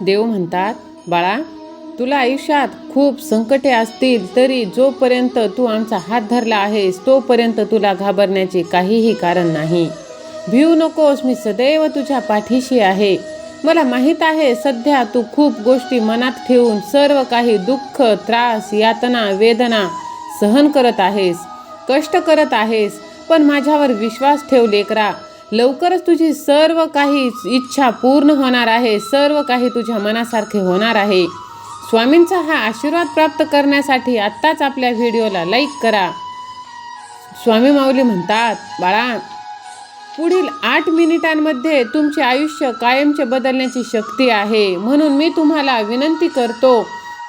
देव म्हणतात बाळा तुला आयुष्यात खूप संकटे असतील तरी जोपर्यंत तू आमचा हात धरला आहेस तोपर्यंत तुला घाबरण्याचे काहीही कारण नाही. भिऊ नकोस मी सदैव तुझ्या पाठीशी आहे. मला माहीत आहे सध्या तू खूप गोष्टी मनात ठेवून सर्व काही दुःख त्रास यातना वेदना सहन करत आहेस कष्ट करत आहेस पण माझ्यावर विश्वास ठेव लेकरा. लवकरच तुझी सर्व काही इच्छा पूर्ण होणार आहे सर्व काही तुझ्या मनासारखे होणार आहे. स्वामींचा हा आशीर्वाद प्राप्त करण्यासाठी आत्ताच आपल्या व्हिडिओला लाईक करा. स्वामी माऊली म्हणतात बाळा पुढील आठ मिनिटांमध्ये तुमचे आयुष्य कायमचे बदलण्याची शक्ती आहे. म्हणून मी तुम्हाला विनंती करतो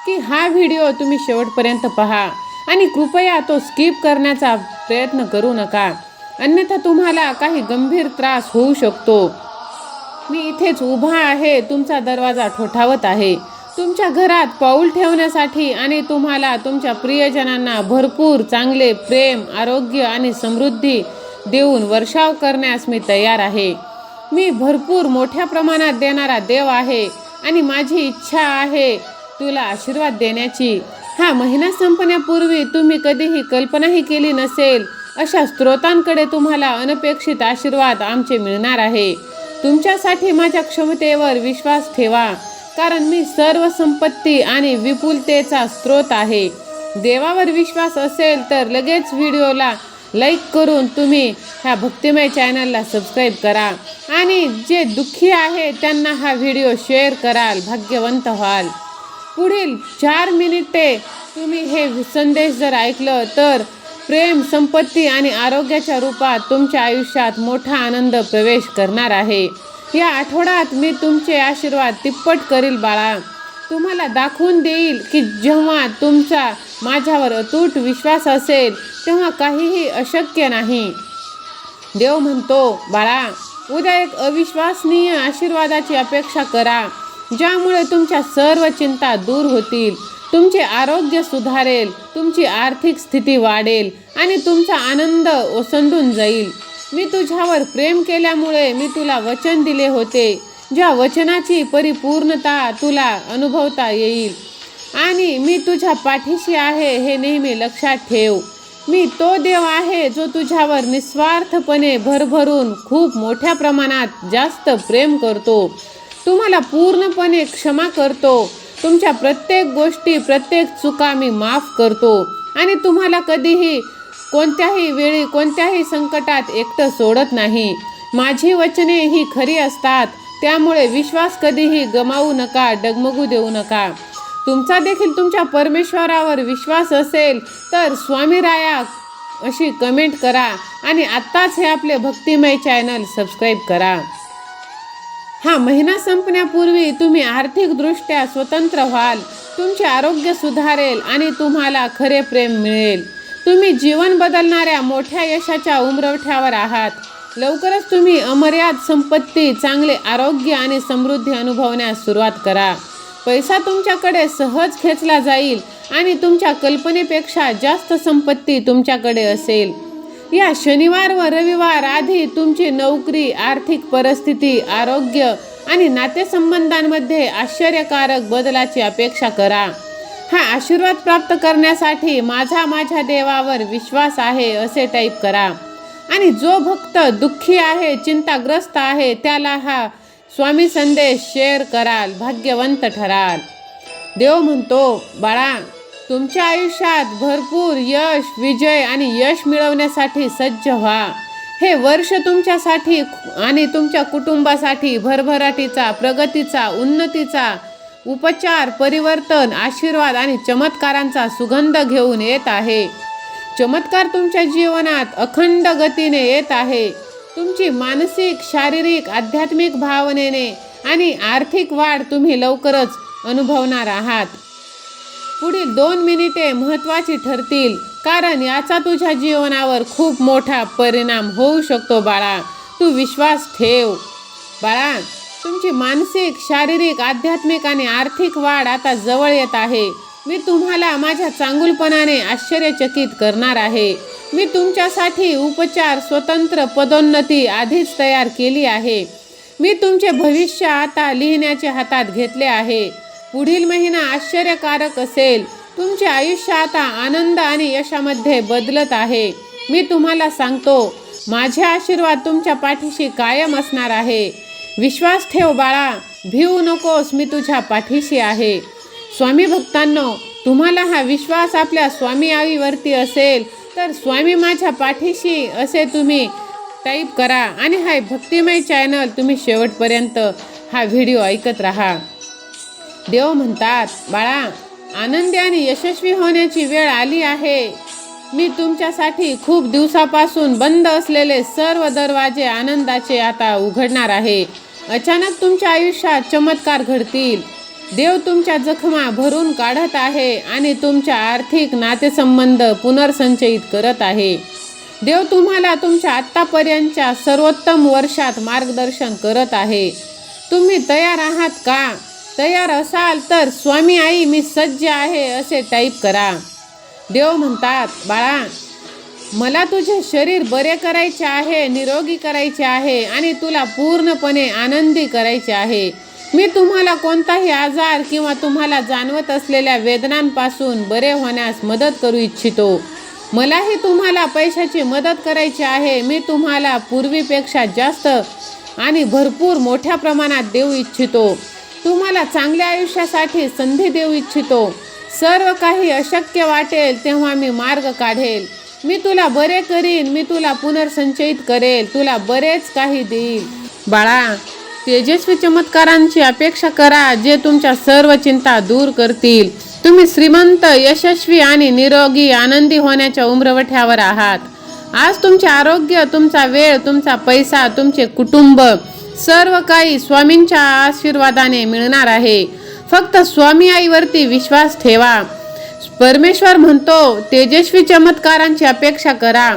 की हा व्हिडिओ तुम्ही शेवटपर्यंत पहा आणि कृपया तो स्किप करण्याचा प्रयत्न करू नका. अन्यथा तुम्हाला काही गंभीर त्रास होऊ शकतो. मी इथेच उभा आहे तुमचा दरवाजा ठोठावत आहे. तुमच्या घरात पाऊल ठेवण्यासाठी आणि तुम्हाला तुमच्या प्रियजनांना भरपूर चांगले प्रेम आरोग्य आणि समृद्धी देऊन वर्षाव करण्यास मी तयार आहे. मी भरपूर मोठ्या प्रमाणात देणारा देव आहे आणि माझी इच्छा आहे तुला आशीर्वाद देण्याची. हा महिना संपण्यापूर्वी तुम्ही कधीही कल्पनाही केली नसेल अशा स्रोतांकडे तुम्हाला अनपेक्षित आशीर्वाद आमचे मिळणार आहे. तुमच्यासाठी माझ्या क्षमतेवर विश्वास ठेवा कारण मी सर्व संपत्ती आणि विपुलतेचा स्रोत आहे. देवावर विश्वास असेल तर लगेच व्हिडिओला लाईक करून तुम्ही ह्या भक्तिमय चॅनलला सबस्क्राईब करा आणि जे दुःखी आहे त्यांना हा व्हिडिओ शेअर कराल भाग्यवंत व्हाल. पुढील चार मिनिटे तुम्ही हे संदेश जर ऐकलं तर प्रेम संपत्ती आणि आरोग्याच्या रूपात तुमच्या आयुष्यात मोठा आनंद प्रवेश करणार आहे. या आठवड्यात मी तुमचे आशीर्वाद तिप्पट करील बाळा. तुम्हाला दाखवून देईल की जेव्हा तुमचा माझ्यावर अतूट विश्वास असेल तेव्हा काहीही अशक्य नाही. देव म्हणतो बाळा उद्या एक अविश्वसनीय आशीर्वादाची अपेक्षा करा ज्यामुळे तुमच्या सर्व चिंता दूर होतील. तुमचे आरोग्य सुधारेल तुमची आर्थिक स्थिती वाढेल आणि तुमचा आनंद ओसंडून जाईल. मी तुझ्यावर प्रेम केल्यामुळे मी तुला वचन दिले होते ज्या वचनाची परिपूर्णता तुला अनुभवता येईल. आणि मी तुझ्या पाठीशी आहे हे नेहमी लक्षात ठेव. मी तो देव आहे जो तुझ्यावर निस्वार्थपणे भरभरून खूप मोठ्या प्रमाणात जास्त प्रेम करतो. तुम्हाला पूर्णपणे क्षमा करतो. तुमच्या प्रत्येक गोष्टी प्रत्येक चुका मी माफ करतो. आणि तुम्हाला कधीही कोणत्याही वेळी कोणत्याही संकटात एकटं सोडत नाही. माझी वचने ही खरी असतात. त्यामुळे विश्वास कधीही गमावू नका डगमगू देऊ नका. तुमचा देखील तुमच्या परमेश्वरावर विश्वास असेल तर स्वामी राया अशी कमेंट करा. आणि आत्ताच हे आपले भक्तिमय चॅनल सबस्क्राईब करा. हा महिना संपण्यापूर्वी तुम्ही आर्थिकदृष्ट्या स्वतंत्र व्हाल तुमचे आरोग्य सुधारेल आणि तुम्हाला खरे प्रेम मिळेल. तुम्ही जीवन बदलणाऱ्या मोठ्या यशाच्या उमरवठ्यावर आहात. लवकरच तुम्ही अमर्याद संपत्ती चांगले आरोग्य आणि समृद्धी अनुभवण्यास सुरुवात करा. पैसा तुमच्याकडे सहज खेचला जाईल आणि तुमच्या कल्पनेपेक्षा जास्त संपत्ती तुमच्याकडे असेल. या शनिवार व रविवार आधी तुमची नोकरी आर्थिक परिस्थिती आरोग्य आणि नातेसंबंधांमध्ये आश्चर्यकारक बदलाची अपेक्षा करा. हा आशीर्वाद प्राप्त करण्यासाठी माझा माझ्या देवावर विश्वास आहे असे टाईप करा. आणि जो भक्त दुःखी आहे चिंताग्रस्त आहे त्याला हा स्वामी संदेश शेअर कराल भाग्यवंत ठराल. देव म्हणतो बाळा तुमच्या आयुष्यात भरपूर यश विजय आणि यश मिळवण्यासाठी सज्ज व्हा. हे वर्ष तुमच्यासाठी आणि तुमच्या कुटुंबासाठी भरभराटीचा प्रगतीचा उन्नतीचा उपचार परिवर्तन आशीर्वाद आणि चमत्कारांचा सुगंध घेऊन येत आहे. चमत्कार तुमच्या जीवनात अखंड गतीने येत आहे. तुमची मानसिक शारीरिक आध्यात्मिक भावनेने आणि आर्थिक वाढ तुम्ही लवकरच अनुभवणार आहात. पुढील दोन मिनिटे महत्त्वाची ठरतील कारण याचा तुझ्या जीवनावर खूप मोठा परिणाम होऊ शकतो बाळा. तू विश्वास ठेव. बाळा तुमची मानसिक शारीरिक आध्यात्मिक आणि आर्थिक वाढ आता जवळ येत आहे. मी तुम्हाला माझ्या चांगुलपणाने आश्चर्यचकित करणार आहे. मी तुमच्यासाठी उपचार स्वतंत्र पदोन्नती आधीच तयार केली आहे. मी तुमचे भविष्य आता लिहिण्याचे हातात घेतले आहे. पुढील महिना आश्चर्यकारक असेल. तुमचे आयुष्य आता आनंद आणि यशामध्ये बदलत आहे. मी तुम्हाला सांगतो माझे आशीर्वाद तुमच्या पाठीशी कायम असणार आहे. विश्वास ठेव बाळा भिवू नकोस मी तुझ्या पाठीशी आहे. स्वामी भक्तांनो तुम्हाला हा विश्वास आपल्या स्वामी आईवरती असेल तर स्वामी माझ्या पाठीशी असे तुम्ही टाईप करा आणि हा भक्तिमय चॅनल तुम्ही शेवटपर्यंत हा व्हिडिओ ऐकत राहा. देव म्हणतात बाळा आनंदी आणि यशस्वी होण्याची वेळ आली आहे. मी तुमच्यासाठी खूप दिवसापासून बंद असलेले सर्व दरवाजे आनंदाचे आता उघडणार आहे. अचानक तुमच्या आयुष्यात चमत्कार घडतील. देव तुमच्या जखमा भरून काढत आहे आणि तुमच्या आर्थिक नातेसंबंध पुनर्संचयित करत आहे. देव तुम्हाला तुमच्या आत्तापर्यंतच्या सर्वोत्तम वर्षात मार्गदर्शन करत आहे. तुम्ही तयार आहात का? तयार असाल तर स्वामी आई मी सज्ज आहे असे टाईप करा. देव म्हणतात बाळा मला तुझे शरीर बरे करायचे आहे निरोगी करायचे आहे आणि तुला पूर्णपणे आनंदी करायचे आहे. मी तुम्हाला कोणताही आजार किंवा तुम्हाला जाणवत असलेल्या वेदनांपासून बरे होण्यास मदत करू इच्छितो. मलाही तुम्हाला पैशाची मदत करायची आहे. मी तुम्हाला पूर्वीपेक्षा जास्त आणि भरपूर मोठ्या प्रमाणात देऊ इच्छितो. तुम्हाला चांगल्या आयुष्यासाठी संधी देऊ इच्छितो. सर्व काही अशक्य वाटेल तेव्हा मी मार्ग काढेल. मी तुला बरे करीन मी तुला पुनर्संचयित करेल तुला बरेच काही देईल. बाळा तेजस्वी चमत्कारांची अपेक्षा करा जे तुमच्या सर्व चिंता दूर करतील. तुम्ही श्रीमंत यशस्वी आणि निरोगी आनंदी होण्याच्या उम्रवठ्यावर आहात. आज तुमचे आरोग्य तुमचा वेळ तुमचा पैसा तुमचे कुटुंब सर्व काही स्वामींच्या आशीर्वादाने मिळणार आहे. फक्त स्वामी आईवरती विश्वास ठेवा. परमेश्वर म्हणतो तेजस्वी चमत्कारांची अपेक्षा करा.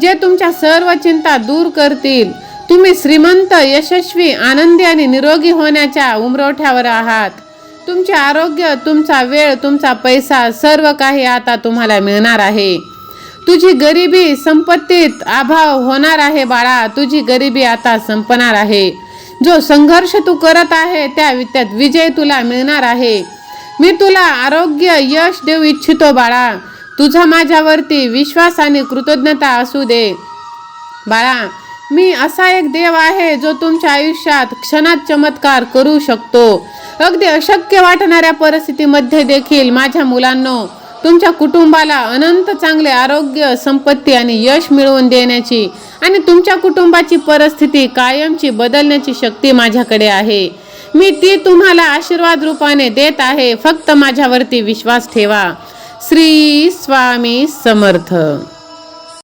जे तुमच्या सर्व चिंता दूर करतील तुम्ही श्रीमंत यशस्वी आनंदी आणि निरोगी होण्याच्या उमरोठ्यावर आहात. तुमचे आरोग्य तुमचा वेळ तुमचा पैसा सर्व काही आता तुम्हाला मिळणार आहे. तुझी गरिबी संपत्तीत अभाव होणार आहे बाळा. तुझी गरिबी आता संपणार आहे. जो संघर्ष तू करत आहे त्या त्यात विजय तुला मिळणार आहे. मी तुला आरोग्य यश देऊ इच्छितो बाळा. तुझा माझ्यावरती विश्वास आणि कृतज्ञता असू दे. बाळा मी असा एक देव आहे जो तुमच्या आयुष्यात क्षणात चमत्कार करू शकतो. अगदी अशक्य वाटणाऱ्या परिस्थितीमध्ये देखील माझ्या मुलांनो तुमच्या कुटुंबाला अनंत चांगले आरोग्य संपत्ती आणि यश मिळवून देण्याची आणि तुमच्या कुटुंबाची परिस्थिती कायमची बदलण्याची शक्ती माझ्याकडे आहे. मी ती तुम्हाला आशीर्वाद रूपाने देत आहे. फक्त माझ्यावरती विश्वास ठेवा. श्री स्वामी समर्थ.